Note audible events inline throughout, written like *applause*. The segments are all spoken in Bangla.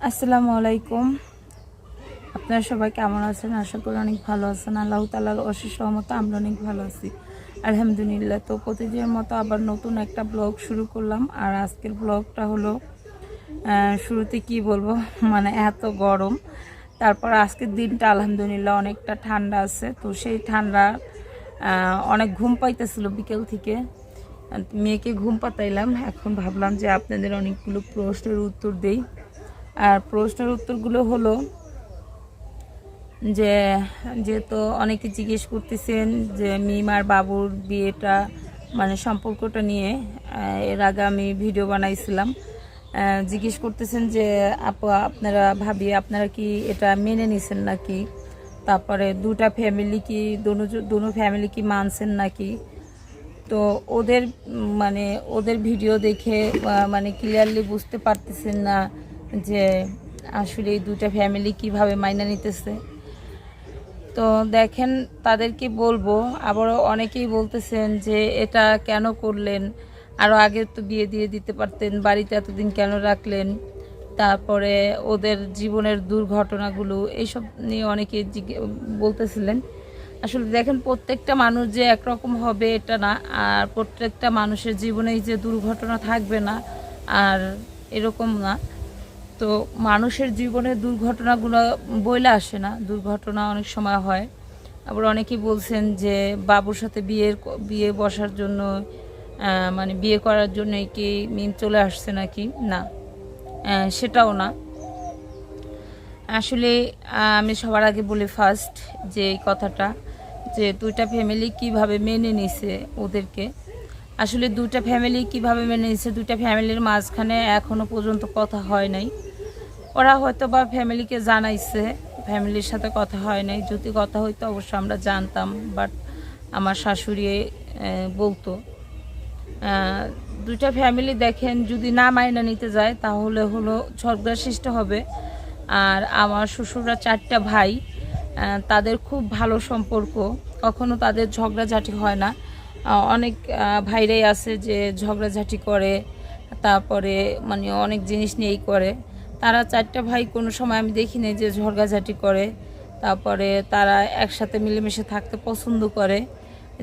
আসসালামু আলাইকুম। আপনারা সবাই কেমন আছেন? আশা করি অনেক ভালো আছেন। আল্লাহ তালার অশেষ সহমত আমরা অনেক ভালো আছি। আলহামদুলিল্লাহ, তো প্রতিদিনের মতো আবার নতুন একটা ব্লগ শুরু করলাম। আর আজকের ব্লগটা হলো শুরুতে কি বলব? *laughs* মানে এত গরম। তারপর আজকের দিনটা আলহামদুলিল্লাহ অনেকটা ঠান্ডা আছে। তো সেই ঠান্ডা অনেক ঘুম পাইতেছিল বিকেল থেকে। মেয়েকে ঘুম পাতাইলাম। এখন ভাবলাম যে আপনাদের অনেকগুলো প্রশ্নের উত্তর দেই। আর প্রশ্নের উত্তরগুলো হলো যে, যেহেতু অনেকে জিজ্ঞেস করতেছেন যে, মিম আর বাবুর বিয়েটা মানে সম্পর্কটা নিয়ে এর আগে আমি ভিডিও বানাইছিলাম। জিজ্ঞেস করতেছেন যে, আপু, আপনারা ভাবি, আপনারা কি এটা মেনে নিছেন নাকি? তারপরে দুটা ফ্যামিলি কি, দোনো ফ্যামিলি কি মানছেন নাকি? তো ওদের মানে ওদের ভিডিও দেখে মানে ক্লিয়ারলি বুঝতে পারতেছেন না যে আসলে এই দুটা ফ্যামিলি কীভাবে মাইনা নিতেছে। তো দেখেন, তাদেরকে বলব, আবারও অনেকেই বলতেছেন যে এটা কেন করলেন? আরও আগে তো বিয়ে দিয়ে দিতে পারতেন, বাড়িতে এতদিন কেন রাখলেন? তারপরে ওদের জীবনের দুর্ঘটনাগুলো, এইসব নিয়ে অনেকে বলতেছিলেন। আসলে দেখেন, প্রত্যেকটা মানুষ যে একরকম হবে এটা না, আর প্রত্যেকটা মানুষের জীবনেই যে দুর্ঘটনা থাকবে না, আর এরকম না। তো মানুষের জীবনে দুর্ঘটনাগুলো বইলে আসে না, দুর্ঘটনা অনেক সময় হয়। আবার অনেকেই বলছেন যে বাবুর সাথে বিয়ের বিয়ে বসার জন্য মানে বিয়ে করার জন্যই কি মিম চলে আসছে নাকি? না সেটাও না। আসলে আমি সবার আগে বলি ফার্স্ট যে এই কথাটা যে দুইটা ফ্যামিলি কীভাবে মেনে নিছে ওদেরকে। আসলে দুইটা ফ্যামিলি কীভাবে মেনে নিছে, দুইটা ফ্যামিলির মাঝখানে এখনও পর্যন্ত কথা হয় নাই। ওরা হয়তো বা ফ্যামিলিকে জানাইছে, ফ্যামিলির সাথে কথা হয় নাই। যদি কথা হইতো অবশ্য আমরা জানতাম, বাট আমার শাশুড়ি বলতো দুইটা ফ্যামিলি দেখেন, যদি না মাইনা নিতে যায়, তাহলে হলো ঝগড়া সৃষ্টি হবে। আর আমার শ্বশুররা চারটা ভাই তাদের খুব ভালো সম্পর্ক। কখনো তাদের ঝগড়াঝাটি হয় না। অনেক ভাইরাই আছে যে ঝগড়াঝাটি করে, তারপরে মানে অনেক জিনিস নিয়েই করে। তারা চারটা ভাই কোনো সময় আমি দেখি নাই যে ঝগড়াঝাটি করে। তারপরে তারা একসাথে মিলেমিশে থাকতে পছন্দ করে।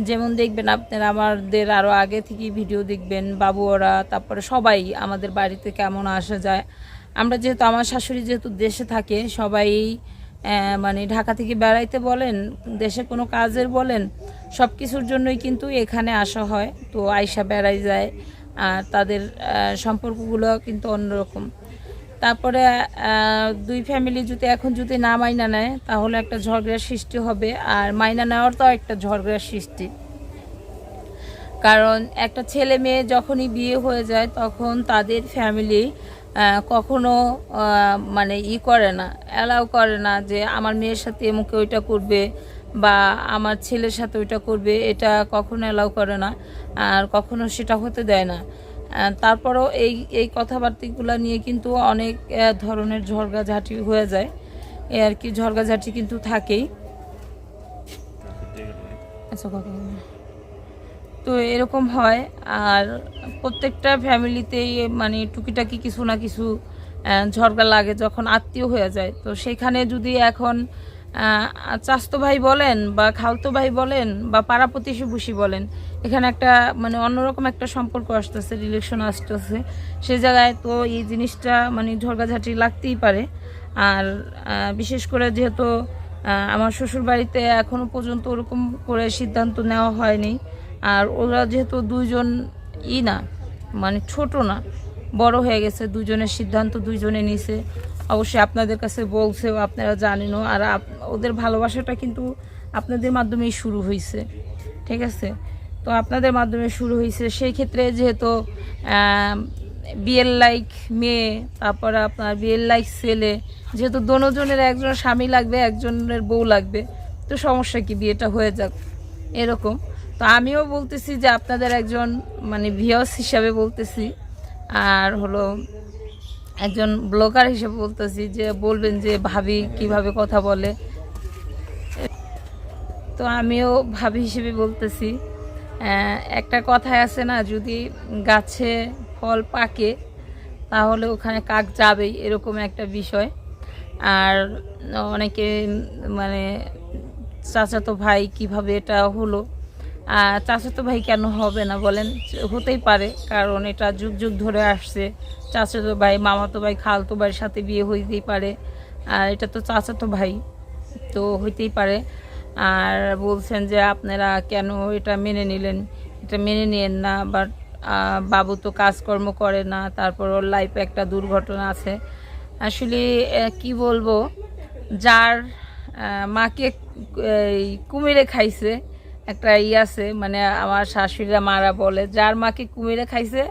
যেমন দেখবেন আপনারা আমাদের আরও আগে থেকেই ভিডিও দেখবেন বাবু, ওরা, তারপরে সবাই আমাদের বাড়িতে কেমন আসা যায়। আমরা যেহেতু, আমার শাশুড়ি যেহেতু দেশে থাকে, সবাই মানে ঢাকা থেকে বেড়াইতে বলেন, দেশে কোনো কাজের বলেন সব কিছুর জন্যই কিন্তু এখানে আসা হয়। তো আয়সা বেড়াই যায়, আর তাদের সম্পর্কগুলো কিন্তু অন্যরকম। তারপরে দুই ফ্যামিলি যদি এখন যদি না মাইনা নেয়, তাহলে একটা ঝগড়ার সৃষ্টি হবে। আর মাইনা নেওয়ার তো একটা ঝগড়ার সৃষ্টি। কারণ একটা ছেলে মেয়ে যখনই বিয়ে হয়ে যায়, তখন তাদের ফ্যামিলি কখনো মানে ই করে না অ্যালাউ করে না যে আমার মেয়ের সাথে এমুকে ওইটা করবে বা আমার ছেলের সাথে ওইটা করবে, এটা কখনো অ্যালাউ করে না। আর কখনো সেটা হতে দেয় না। তারপরেও এই এই কথাবার্তাগুলো নিয়ে কিন্তু অনেক ধরনের ঝড়গাঝাটি হয়ে যায়। এ আর কি ঝড়গাঝাটি কিন্তু থাকেই। আচ্ছা তো এরকম হয়, আর প্রত্যেকটা ফ্যামিলিতেই মানে টুকিটাকি কিছু না কিছু ঝগড়া লাগে যখন আত্মীয় হয়ে যায়। তো সেখানে যদি এখন চাস্তো ভাই বলেন বা খালতো ভাই বলেন বা পাড়া প্রতিবেশী বলেন, এখানে একটা মানে অন্যরকম একটা সম্পর্ক আসতেছে রিলেশন আসতেছে। সে জায়গায় তো এই জিনিসটা মানে ঝগড়াঝাটি লাগতেই পারে। আর বিশেষ করে যেহেতু আমার শ্বশুর বাড়িতে এখনও পর্যন্ত ওরকম করে সিদ্ধান্ত নেওয়া হয়নি। আর ওরা যেহেতু দুইজন ই না মানে ছোট না, বড় হয়ে গেছে দুজনের সিদ্ধান্ত দুইজনে নিছে। অবশ্যই আপনাদের কাছে বলছেও, আপনারা জানেনও, আর ওদের ভালোবাসাটা কিন্তু আপনাদের মাধ্যমেই শুরু হয়েছে ঠিক আছে? তো আপনাদের মাধ্যমে শুরু হয়েছে সেই ক্ষেত্রে যেহেতু বিয়ের লাইক মেয়ে, তারপরে আপনার বিয়ের লাইক ছেলে, যেহেতু দোনোজনের একজন স্বামী লাগবে, একজনের বউ লাগবে, তো সমস্যা কি? বিয়েটা হয়ে যাক, এরকম। তো আমিও বলতেছি যে আপনাদের একজন মানে ভিওস হিসাবে বলতেছি, আর হলো একজন ব্লগার হিসেবে বলতেছি যে, বলবেন যে, ভাবি কীভাবে কথা বলে। তো আমিও ভাবি হিসেবে বলতেছি একটা কথায় আছে না, যদি গাছে ফল পাকে, তাহলে ওখানে কাক যাবেই, এরকম একটা বিষয়। আর অনেকে মানে চাচাতো ভাই কীভাবে এটা হলো চাচাতো ভাই কেন হবে না বলেন? হতেই পারে, কারণ এটা যুগ যুগ ধরে আসছে। চাচাতো ভাই, মামাতো ভাই, খালতো ভাইয়ের সাথে বিয়ে হইতেই পারে। আর এটা তো চাচাতো ভাই, তো হইতেই পারে। আর বলছেন যে আপনারা কেন এটা মেনে নিলেন? এটা মেনে নিয়েন না বাট বাবু তো কাজকর্ম করে না, তারপর ওর লাইফে একটা দুর্ঘটনা আছে। আসলে কি বলব? যার মাকে কুমিরে খাইছে একটা ই আছে মানে আমার শাশুড়িরা মারা বলে, যার মাকে কুমিরে খাইছে,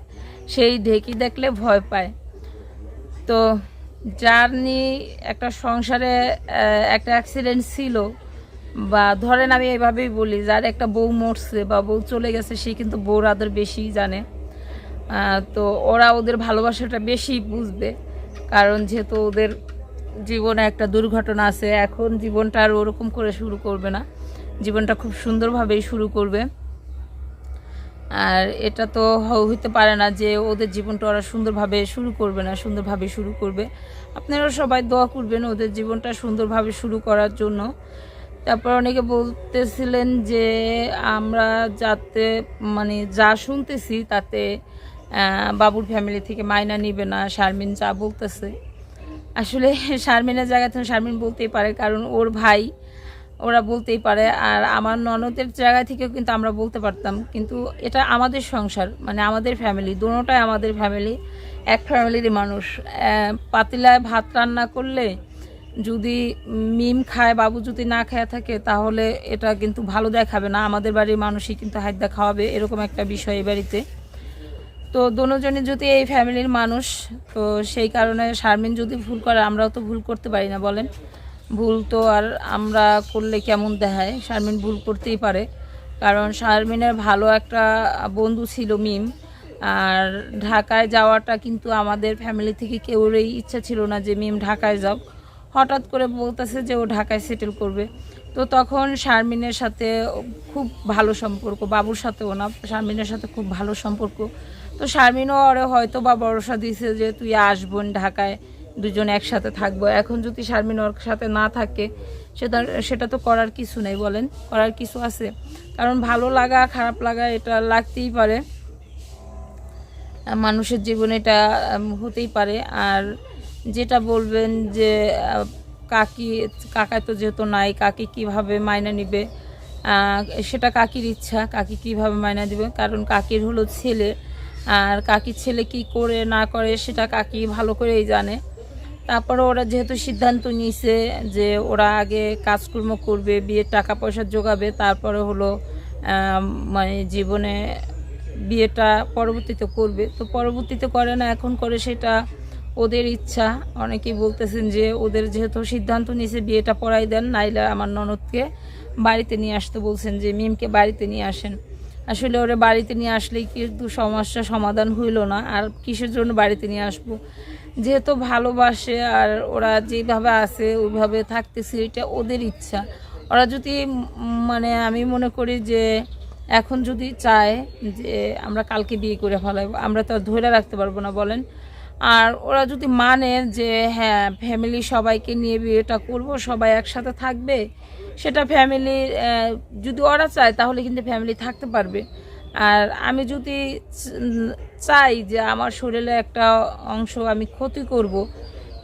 সেই ঢেকি দেখলে ভয় পায়। তো যার একটা সংসারে একটা অ্যাক্সিডেন্ট ছিল, বা ধরেন আমি এইভাবেই বলি, যার একটা বউ মরছে বা বউ চলে গেছে, সে কিন্তু বউর আদর বেশি জানে। তো ওরা ওদের ভালোবাসাটা বেশি বুঝবে, কারণ যেহেতু ওদের জীবনে একটা দুর্ঘটনা আছে, এখন জীবনটা আর ওরকম করে শুরু করবে না। জীবনটা খুব সুন্দরভাবেই শুরু করবে। আর এটা তো হইতে পারে না যে ওদের জীবনটা ওরা সুন্দরভাবে শুরু করবে না, সুন্দরভাবে শুরু করবে। আপনারা সবাই দোয়া করবেন ওদের জীবনটা সুন্দরভাবে শুরু করার জন্য। তারপর অনেকে বলতেছিলেন যে আমরা যাতে মানে যা শুনতেছি তাতে বাবুর ফ্যামিলি থেকে মাইনা নিবে না, শারমিন যা বলতেছে। আসলে শারমিনের জায়গা থেকে শারমিন বলতেই পারে, কারণ ওর ভাই ওরা বলতেই পারে। আর আমার ননদের জায়গা থেকেও কিন্তু আমরা বলতে পারতাম। কিন্তু এটা আমাদের সংসার মানে আমাদের ফ্যামিলি দুটোটাই আমাদের ফ্যামিলি এক ফ্যামিলিরই মানুষ। পাতিলায় ভাত রান্না করলে যদি মিম খায়, বাবু যদি না খায় থাকে, তাহলে এটা কিন্তু ভালো দেখাবে না। আমাদের বাড়ির মানুষই কিন্তু হাইদা খাওয়াবে, এরকম একটা বিষয় এই বাড়িতে। তো দোনোজনই যদি এই ফ্যামিলির মানুষ, তো সেই কারণে শারমিন যদি ভুল করে, আমরাও তো ভুল করতে পারি না, বলেন। ভুল তো আর আমরা করলে কেমন দেখায়? শারমিন ভুল করতেই পারে। কারণ শারমিনের ভালো একটা বন্ধু ছিল মিম। আর ঢাকায় যাওয়াটা কিন্তু আমাদের ফ্যামিলি থেকে কেউরই ইচ্ছা ছিল না যে মিম ঢাকায় যাও হঠাৎ করে বলতেছে যে ও ঢাকায় সেটেল করবে। তো তখন শারমিনের সাথে খুব ভালো সম্পর্ক, বাবুর সাথেও না, শারমিনের সাথে খুব ভালো সম্পর্ক। তো শারমিনও ওরে হয়তো বা ভরসা দিয়েছে যে তুই আসবোন ঢাকায়। দুজন একসাথে থাকব। এখন যদি শারমিন ওর সাথে না থাকে, সেটা সেটা তো করার কিছু নেই বলেন, করার কিছু আছে। কারণ ভালো লাগা, খারাপ লাগা এটা লাগতেই পারে। মানুষের জীবনে এটা হতেই পারে। আর যেটা বলবেন যে কাকি কাকায় তো যেহেতু নাই, কাকি কীভাবে মায়না নিবে? সেটা কাকির ইচ্ছা, কাকি কীভাবে মায়না দিবে? কারণ কাকির হলো ছেলে। আর কাকির ছেলে কি করে না করে, সেটা কাকি ভালো করেই জানে। তারপরে ওরা যেহেতু সিদ্ধান্ত নিয়েছে যে ওরা আগে কাজকর্ম করবে, বিয়ের টাকা পয়সা জোগাবে তারপরে হলো মানে জীবনে বিয়েটা পরবর্তীতে করবে। তো পরবর্তীতে করে না, এখন করে সেটা ওদের ইচ্ছা। অনেকেই বলতেছেন যে ওদের যেহেতু সিদ্ধান্ত নিয়েছে বিয়েটা পড়াই দেন, নাইলে আমার ননদকে বাড়িতে নিয়ে আসতে বলছেন যে, মিমকে বাড়িতে নিয়ে আসেন। আসলে ওরা বাড়িতে নিয়ে আসলেই কিন্তু সমস্যা, সমাধান হইল না। আর কিসের জন্য বাড়িতে নিয়ে আসব? যেহেতু ভালোবাসে আর ওরা যেভাবে আছে, ওইভাবে থাকতেছে, এটা ওদের ইচ্ছা। ওরা যদি মানে আমি মনে করি যে এখন যদি চায় যে আমরা কালকে বিয়ে করে ফেলাবো, আমরা তো ধরে রাখতে পারব না, বলেন। আর ওরা যদি মানে যে হ্যাঁ ফ্যামিলি সবাইকে নিয়ে বিয়েটা করব, সবাই একসাথে থাকবে সেটা ফ্যামিলি যদি ওরা চায়, তাহলে কিন্তু ফ্যামিলি থাকতে পারবে। আর আমি যদি চাই যে আমার শরীরে একটা অংশ আমি ক্ষতি করব,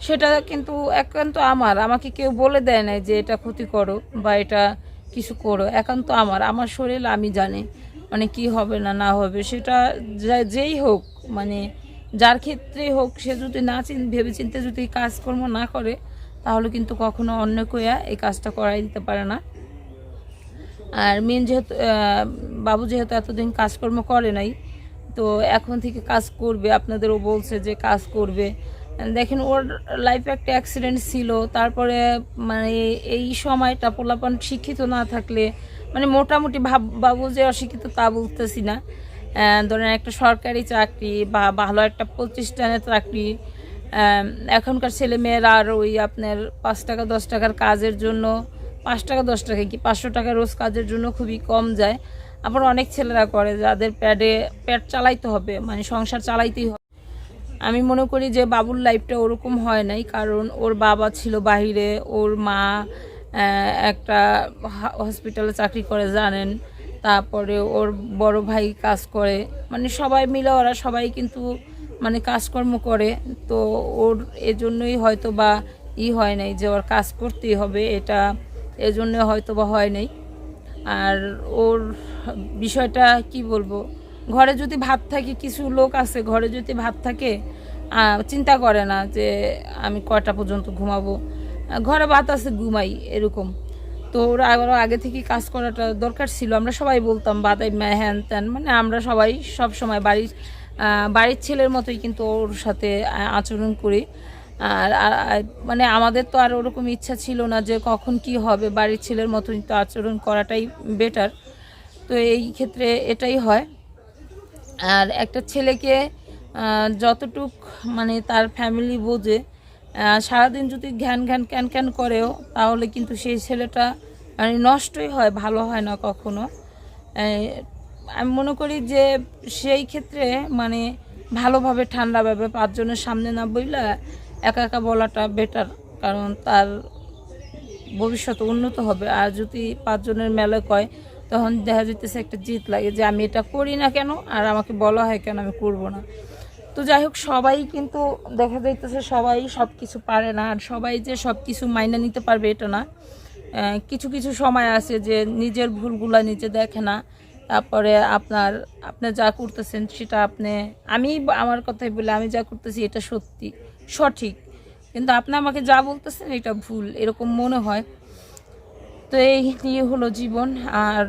সেটা কিন্তু একান্ত আমার। আমাকে কেউ বলে দেয় না যে এটা ক্ষতি করো বা এটা কিছু করো। একান্ত আমার। আমার শরীর আমি জানি মানে কি হবে না না হবে। সেটা যেই হোক মানে যার ক্ষেত্রেই হোক, সে যদি না ভেবে চিন্তে যদি কাজকর্ম না করে তাহলে কিন্তু কখনো অন্য কইয়া এই কাজটা করাই দিতে পারে না। আর মেন যেহেতু বাবু যেহেতু এতদিন কাজকর্ম করে নাই, তো এখন থেকে কাজ করবে, আপনাদেরও বলছে যে কাজ করবে। দেখেন, ওর লাইফে একটা অ্যাক্সিডেন্ট ছিল, তারপরে মানে এই সময়টা পোলাপান শিক্ষিত না থাকলে মানে মোটামুটি ভাব, বাবু যে অশিক্ষিত তা বলতেছি না। ধরেন একটা সরকারি চাকরি বা ভালো একটা প্রতিষ্ঠানের চাকরি এখনকার ছেলে মেয়েরা আর ওই আপনার পাঁচ টাকা, দশ টাকার কাজের জন্য, পাঁচ টাকা, দশ টাকা কি পাঁচশো টাকা রোজ কাজের জন্য খুবই কম যায়। আবার অনেক ছেলেরা করে যাদের প্যাডে প্যাড চালাইতে হবে মানে সংসার চালাইতেই হবে। আমি মনে করি যে বাবুর লাইফটা ওরকম হয় নাই, কারণ ওর বাবা ছিল বাহিরে, ওর মা একটা হসপিটালে চাকরি করে, জানেন। তারপরে ওর বড় ভাই কাজ করে। মানে সবাই মিলে, ওরা সবাই কিন্তু মানে কাজকর্ম করে, তো ওর এজন্যই হয়তো বা ই হয় নাই যে ওর কাজ করতেই হবে, এটা এজন্য হয়তো বা হয় নাই। আর ওর বিষয়টা কি বলব, ঘরে যদি ভাত থাকে, কিছু লোক আছে ঘরে যদি ভাত থাকে চিন্তা করে না যে আমি কয়টা পর্যন্ত ঘুমাবো। ঘরে ভাত আছে, ঘুমাই, এরকম। তো ওরা আরও আগে থেকে কাজ করাটা দরকার ছিল, আমরা সবাই বলতাম বাদাই হ্যান ত্যান মানে আমরা সবাই সব সময় বাড়ির বাড়ির ছেলের মতোই কিন্তু ওর সাথে আচরণ করি। আর মানে আমাদের তো আর ওরকম ইচ্ছা ছিল না যে কখন কি হবে, বাড়ির ছেলের মতোই তো আচরণ করাটাই বেটার তো এই ক্ষেত্রে এটাই হয়। আর একটা ছেলেকে যতটুক মানে তার ফ্যামিলি বোঝে সারাদিন যদি ঘ্যান ঘ্যান ক্যান ক্যান করেও, তাহলে কিন্তু সেই ছেলেটা মানে নষ্টই হয়, ভালো হয় না কখনো। আমি মনে করি যে সেই ক্ষেত্রে মানে ভালোভাবে ঠান্ডাভাবে পাঁচজনের সামনে না বইলা একা একা বলাটা বেটার কারণ তার ভবিষ্যৎ উন্নত হবে। আর যদি পাঁচজনের মেলা কয়, তখন দেখা যেতেছে একটা জিত লাগে যে আমি এটা করি না কেন আর আমাকে বলা হয় কেন আমি করব না। তো যাই হোক, সবাই কিন্তু দেখা যাইতেছে সবাই সব কিছু পারে না আর সবাই যে সব কিছু মাইনে নিতে পারবে এটা না। কিছু কিছু সময় আছে যে নিজের ভুলগুলা নিজে দেখে না। তারপরে আপনার, আপনি যা করতেছেন সেটা আপনি, আমি আমার কথাই বলে, আমি যা করতেছি এটা সত্যি, সঠিক। কিন্তু আপনি আমাকে যা বলতেছেন এটা ভুল, এরকম মনে হয়। তো এই নিয়ে হলো জীবন, আর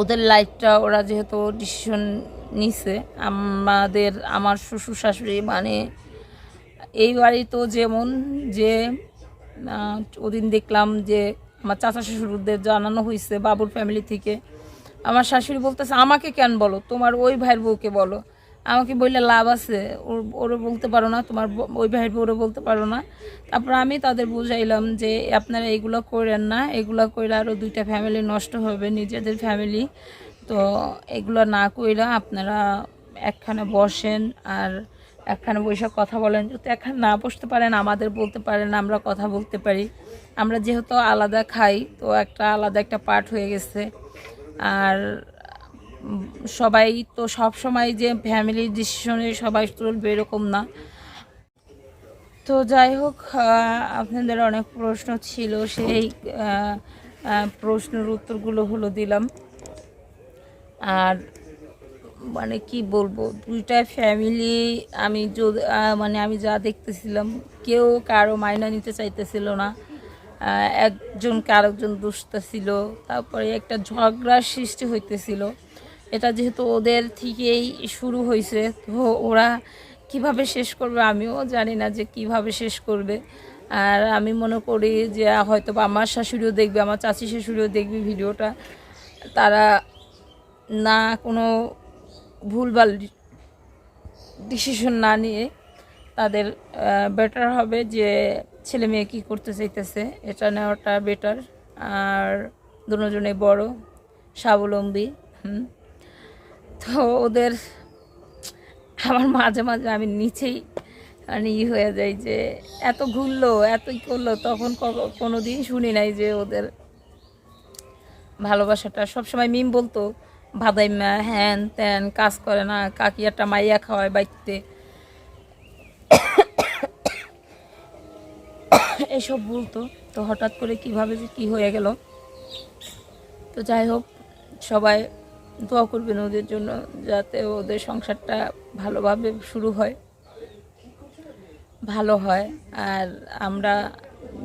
ওদের লাইফটা ওরা যেহেতু ডিসিশন নিছে, আমাদের, আমার শ্বশুর শাশুড়ি মানে এই বাড়ি তো যেমন যে ওদিন দেখলাম যে আমার চাচা শ্বশুরদের জানানো হয়েছে বাবুর ফ্যামিলি থেকে। আমার শাশুড়ি বলতেছে, আমাকে কেন বলো? তোমার ওই ভাইয়ের বউকে বলো। আমাকে বললে, লাভ আছে, ওর ওরও বলতে পারো না, তোমার ওই ভাইয়ের বউরও বলতে পারো না। তারপর আমি তাদের বুঝাইলাম যে, আপনারা এগুলো করেন না, এগুলো কইরা আরও দুইটা ফ্যামিলি নষ্ট হবে, নিজেদের ফ্যামিলি তো এগুলো না কইরা আপনারা একখানে বসেন আর একখানে বসে কথা বলেন। যদি একখানে না বসতে পারেন, আমাদের বলতে পারেন, আমরা কথা বলতে পারি। আমরা যেহেতু আলাদা খাই, তো একটা আলাদা একটা পার্ট হয়ে গেছে। আর সবাই তো সব সময় যে ফ্যামিলির ডিসিশনে সবাই চলবে এরকম না। তো যাই হোক আপনাদের অনেক প্রশ্ন ছিল, সেই প্রশ্নের উত্তরগুলো হলো দিলাম। আর মানে কি বলব, দুইটা ফ্যামিলি আমি মানে আমি যা দেখতেছিলাম, কেউ কারও মাইনা নিতে চাইতেছিল না। একজনকে আরেকজন দুষতেছিল তারপরে একটা ঝগড়ার সৃষ্টি হইতেছিল। এটা যেহেতু ওদের থেকেই শুরু হয়েছে তো ওরা কীভাবে শেষ করবে আমিও জানি না যে কীভাবে শেষ করবে। আর আমি মনে করি যে হয়তো আমার শাশুড়িও দেখবে, আমার চাচি শাশুড়িও দেখবে ভিডিওটা। তারা না কোনো ভুলভাল ডিসিশন না নিয়ে তাদের বেটার হবে যে ছেলে মেয়ে কী করতে চাইতেছে, এটা নেওয়াটা বেটার আর দুজনে বড়, স্বাবলম্বী, হুম। তো ওদের, আমার মাঝে মাঝে আমি নিচেই মানে ই হয়ে যাই যে এত ঘুরলো, এতই করল, তখন কোনো দিন শুনি নাই যে ওদের ভালোবাসাটা। সবসময় মিম বলতো ভাদাইমা হ্যান ত্যান, কাজ করে না কাকি একটা মাইয়া খাওয়ায় বাইতে এসব বলতো। তো হঠাৎ করে কীভাবে যে কী হয়ে গেল? তো যাই হোক, সবাই দোয়া করবেন ওদের জন্য যাতে ওদের সংসারটা ভালোভাবে শুরু হয়, ভালো হয়। আর আমরা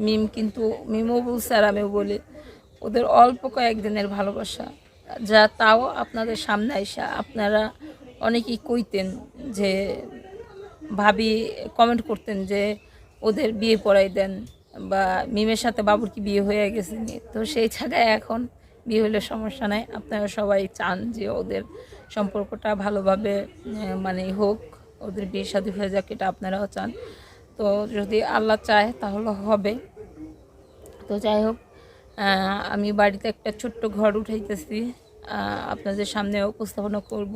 মিম কিন্তু, মিমও বলছে আর আমিও বলি, ওদের অল্প কয়েকদিনের ভালোবাসা। যা তাও আপনাদের সামনে আইসা আপনারা অনেকেই কইতেন যে, ভাবি কমেন্ট করতেন যে, ওদের বিয়ে পড়াই দেন। বা মিমের সাথে বাবুর কি বিয়ে হয়ে গেছে? তো সেই জায়গায় এখন বিয়ে হলে সমস্যা নাই। আপনারা সবাই চান যে ওদের সম্পর্কটা ভালোভাবে মানে হোক, ওদের বিয়ে শাদী হয়ে যাক, এটা আপনারাও চান। তো যদি আল্লাহ চায় তাহলে হবে। তো যাই হোক আমি বাড়িতে একটা ছোট্ট ঘর উঠাইতেছি। আপনাদের সামনে উপস্থাপনা করব,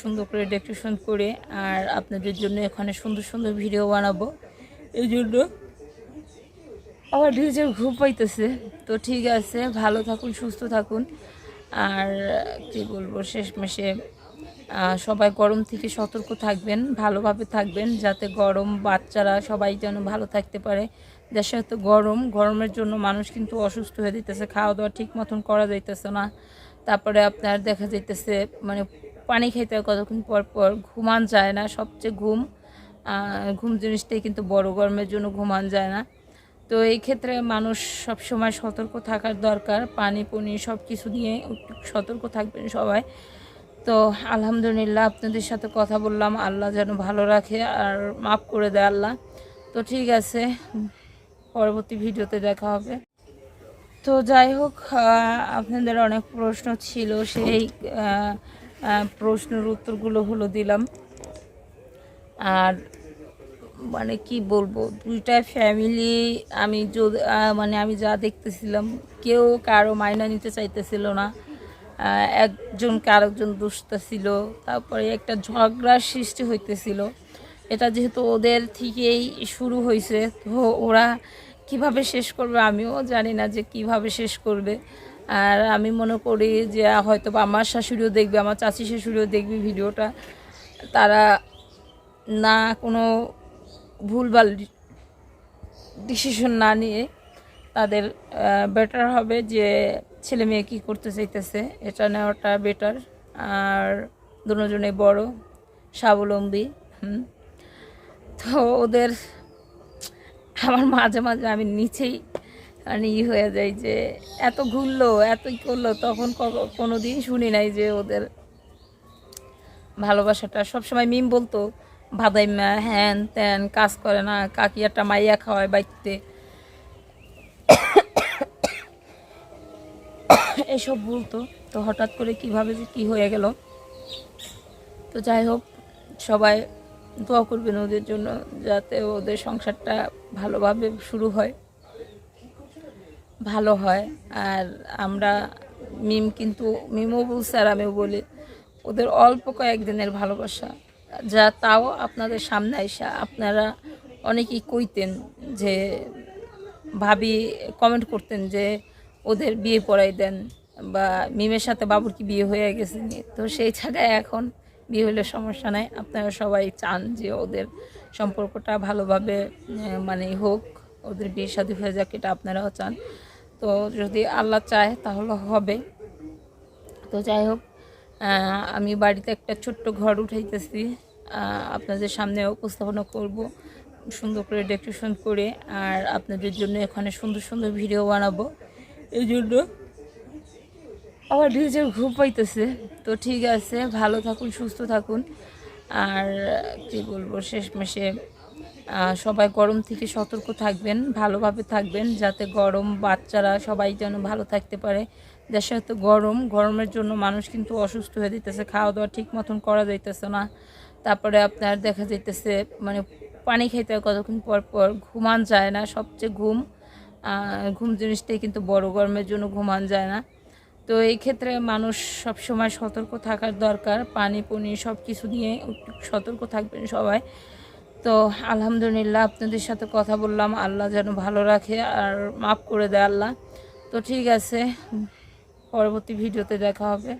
সুন্দর করে ডেকোরেশন করে, আর আপনাদের জন্য এখানে সুন্দর সুন্দর ভিডিও বানাবো। এই জন্য আমার নিজের ঘুম পাইতেছে। তো ঠিক আছে, ভালো থাকুন, সুস্থ থাকুন। আর কি বলব শেষ মাসে সবাই গরম থেকে সতর্ক থাকবেন, ভালোভাবে থাকবেন, যাতে গরম বাচ্চারা সবাই যেন ভালো থাকতে পারে। দেশে এত গরম, গরমের জন্য মানুষ কিন্তু অসুস্থ হয়ে দিতেছে খাওয়া দাওয়া ঠিক মতন করা যাইতেছে না। তারপরে আপনার দেখা যাইতেছে মানে পানি খেতে হয় কতক্ষণ পর পর, ঘুমান যায় না, সবচেয়ে ঘুম ঘুম জিনিসটাই কিন্তু বড় গরমের জন্য ঘুমান যায় না। তো এই ক্ষেত্রে মানুষ সব সময় সতর্ক থাকার দরকার। পানি, পুনি সব কিছু নিয়ে সতর্ক থাকবেন সবাই। তো আলহামদুলিল্লাহ আপনাদের সাথে কথা বললাম। আল্লাহ যেন ভালো রাখে আর মাফ করে দেয় আল্লাহ। তো ঠিক আছে, পরবর্তী ভিডিওতে দেখা হবে। তো যাই হোক আপনাদের অনেক প্রশ্ন ছিল, সেই প্রশ্নের উত্তরগুলো হলো দিলাম। আর মানে কি বলব দুইটা ফ্যামিলি আমি মানে আমি যা দেখতেছিলাম কেউ কারও মাইনা নিতে চাইতেছিল না। আহ, একজনকে আরেকজন দুষতেছিল তারপরে একটা ঝগড়ার সৃষ্টি হইতেছিল। এটা যেহেতু ওদের থেকেই শুরু হয়েছে তো ওরা কীভাবে শেষ করবে আমিও জানি না যে কীভাবে শেষ করবে। আর আমি মনে করি যে হয়তো বা আমার শাশুড়িও দেখবে আমার চাচি শাশুড়িও দেখবে ভিডিওটা। তারা না কোনো ভুলভাল ডিসিশন না নিয়ে তাদের বেটার হবে যে ছেলে মেয়ে কী করতে চাইতেছে। এটা নেওয়াটা বেটার আর দুজনে বড়, স্বাবলম্বী, হুম। তো ওদের, আমার মাঝে মাঝে আমি নিচেই মানে ই হয়ে যাই যে এত ঘুরলো, এতই করল, তখন কোনো দিন শুনি নাই যে ওদের ভালোবাসাটা সবসময় মিম বলতো ভাদাইমা হ্যান ত্যান কাজ করে না, কাকি একটা মাইয়া খাওয়ায় বাইতে। এসব বলতো, তো হঠাৎ করে কীভাবে যে কী হয়ে গেল। তো যাই হোক, সবাই দোয়া করবেন ওদের জন্য যাতে ওদের সংসারটা ভালোভাবে শুরু হয়, ভালো হয়। আর আমরা মিম কিন্তু, মিমও বলছে আর আমিও বলি, ওদের অল্প কয়েকদিনের ভালোবাসা। যা তাও আপনাদের সামনে আইসা আপনারা অনেকেই কইতেন যে, ভাবি কমেন্ট করতেন যে, ওদের বিয়ে পড়াই দেন বা মিমের সাথে বাবুর কি বিয়ে হয়ে গেছে তো সেই জায়গায় এখন বিয়ে হলে সমস্যা নাই। আপনারা সবাই চান যে ওদের সম্পর্কটা ভালোভাবে মানে হোক, ওদের বিয়ে শাদী হয়ে যাক, এটা আপনারাও চান। তো যদি আল্লাহ চায় তাহলে হবে। তো যাই হোক আমি বাড়িতে একটা ছোট্ট ঘর উঠাইতেছি। আপনাদের সামনে উপস্থাপনা করব, সুন্দর করে ডেকোরেশন করে, আর আপনাদের জন্য এখানে সুন্দর সুন্দর ভিডিও বানাবো। এই জন্য আমার নিজের ঘুম পাইতেছে। তো ঠিক আছে, ভালো থাকুন, সুস্থ থাকুন। আর কি বলব শেষ মাসে সবাই গরম থেকে সতর্ক থাকবেন, ভালোভাবে থাকবেন, যাতে গরম বাচ্চারা সবাই যেন ভালো থাকতে পারে। দেশে এত গরম, গরমের জন্য মানুষ কিন্তু অসুস্থ হয়ে দিতেছে খাওয়া দাওয়া ঠিক মতন করা যাইতেছে না। তারপরে আপনার দেখা যাইতেছে মানে পানি হয় কতক্ষণ পর পর, ঘুমান যায় না, সবচেয়ে ঘুম। ঘুম জিনিসটাই কিন্তু বড়, গরমের জন্য ঘুমান যায় না। তো এই ক্ষেত্রে মানুষ সব সময় সতর্ক থাকার দরকার পানি পুনি সব কিছু নিয়ে সতর্ক থাকবেন সবাই। তো আলহামদুলিল্লাহ আপনাদের সাথে কথা বললাম। আল্লাহ যেন ভালো রাখে আর মাফ করে দেয় আল্লাহ। তো ঠিক আছে, পরবর্তী ভিডিওতে দেখা হবে।